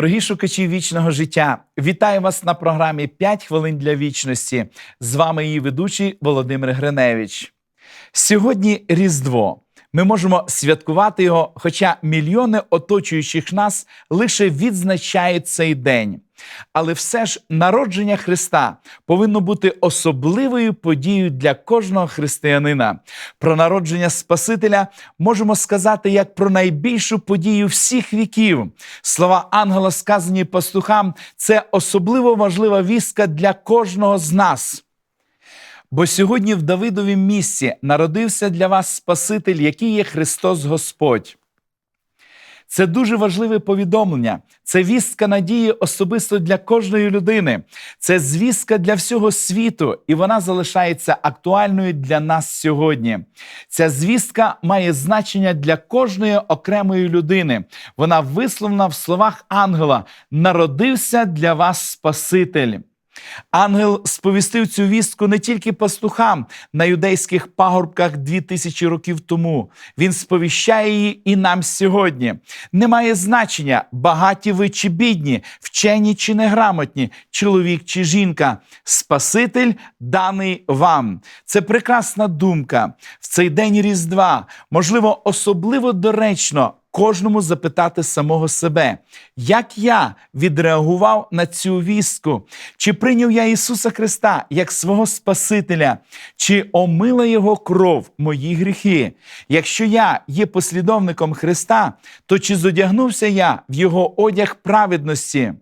Дорогі шукачі вічного життя, вітаю вас на програмі «5 хвилин для вічності. З вами її ведучий Володимир Гриневич. Сьогодні Різдво. Ми можемо святкувати його, хоча мільйони оточуючих нас лише відзначають цей день. Але все ж народження Христа повинно бути особливою подією для кожного християнина. Про народження Спасителя можемо сказати як про найбільшу подію всіх віків. Слова ангела, сказані пастухам, це особливо важлива вістка для кожного з нас. Бо сьогодні в Давидовім місці народився для вас Спаситель, який є Христос Господь. Це дуже важливе повідомлення. Це вістка надії особисто для кожної людини. Це звістка для всього світу, і вона залишається актуальною для нас сьогодні. Ця звістка має значення для кожної окремої людини. Вона висловлена в словах ангела: народився для вас Спаситель. Ангел сповістив цю вістку не тільки пастухам на юдейських пагорбках дві тисячі років тому. Він сповіщає її і нам сьогодні. Немає значення, багаті ви чи бідні, вчені чи неграмотні, чоловік чи жінка. Спаситель даний вам. Це прекрасна думка. В цей день Різдва, можливо, особливо доречно кожному запитати самого себе, як я відреагував на цю вістку, чи прийняв я Ісуса Христа як свого Спасителя, чи омила Його кров мої гріхи. Якщо я є послідовником Христа, то чи зодягнувся я в Його одяг праведності?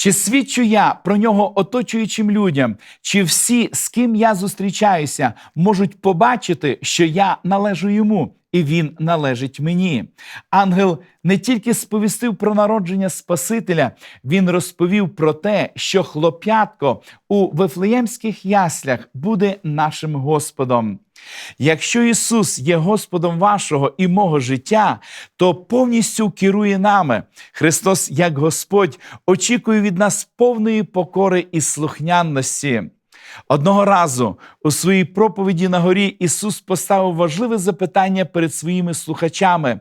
Чи свідчу я про нього оточуючим людям, чи всі, з ким я зустрічаюся, можуть побачити, що я належу йому, і він належить мені? Ангел не тільки сповістив про народження Спасителя, він розповів про те, що хлоп'ятко у Вифлеємських яслях буде нашим Господом. Якщо Ісус є Господом вашого і мого життя, то повністю керує нами. Христос, як Господь, очікує від нас повної покори і слухняності. Одного разу у своїй проповіді на горі Ісус поставив важливе запитання перед своїми слухачами: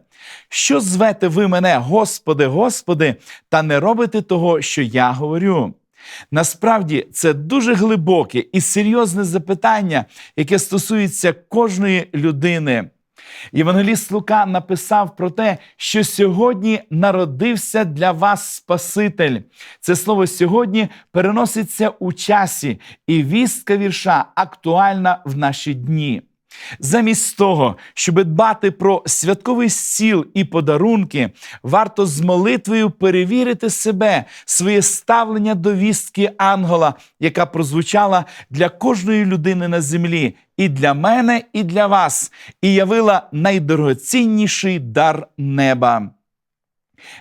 що звете ви мене, Господи, Господи, та не робите того, що я говорю? Насправді це дуже глибоке і серйозне запитання, яке стосується кожної людини. Євангеліст Лука написав про те, що сьогодні народився для вас Спаситель. Це слово сьогодні переноситься у часі, і вістка вірша актуальна в наші дні. Замість того, щоб дбати про святковий стіл і подарунки, варто з молитвою перевірити себе, своє ставлення до вістки ангела, яка прозвучала для кожної людини на землі, і для мене, і для вас, і явила найдорогоцінніший дар неба.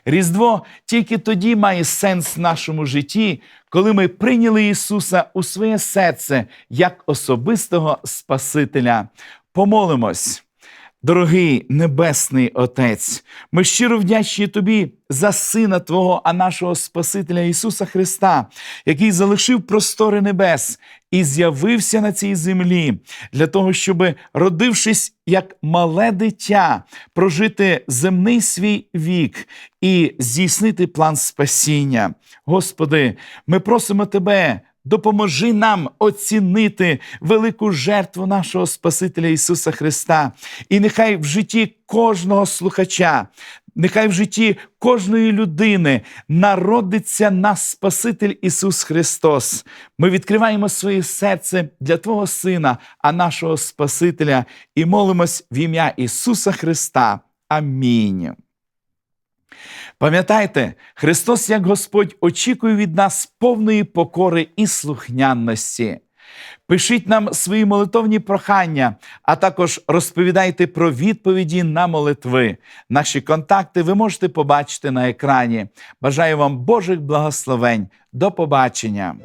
Різдво тільки тоді має сенс в нашому житті, коли ми прийняли Ісуса у своє серце як особистого Спасителя. Помолимось. Дорогий Небесний Отець, ми щиро вдячні Тобі за Сина Твого, а нашого Спасителя Ісуса Христа, який залишив простори небес і з'явився на цій землі для того, щоб, родившись як мале дитя, прожити земний свій вік і здійснити план спасіння. Господи, ми просимо Тебе. Допоможи нам оцінити велику жертву нашого Спасителя Ісуса Христа. І нехай в житті кожного слухача, нехай в житті кожної людини народиться наш Спаситель Ісус Христос. Ми відкриваємо своє серце для Твого Сина, а нашого Спасителя, і молимось в ім'я Ісуса Христа. Амінь. Пам'ятайте, Христос, як Господь, очікує від нас повної покори і слухняності. Пишіть нам свої молитовні прохання, а також розповідайте про відповіді на молитви. Наші контакти ви можете побачити на екрані. Бажаю вам Божих благословень. До побачення!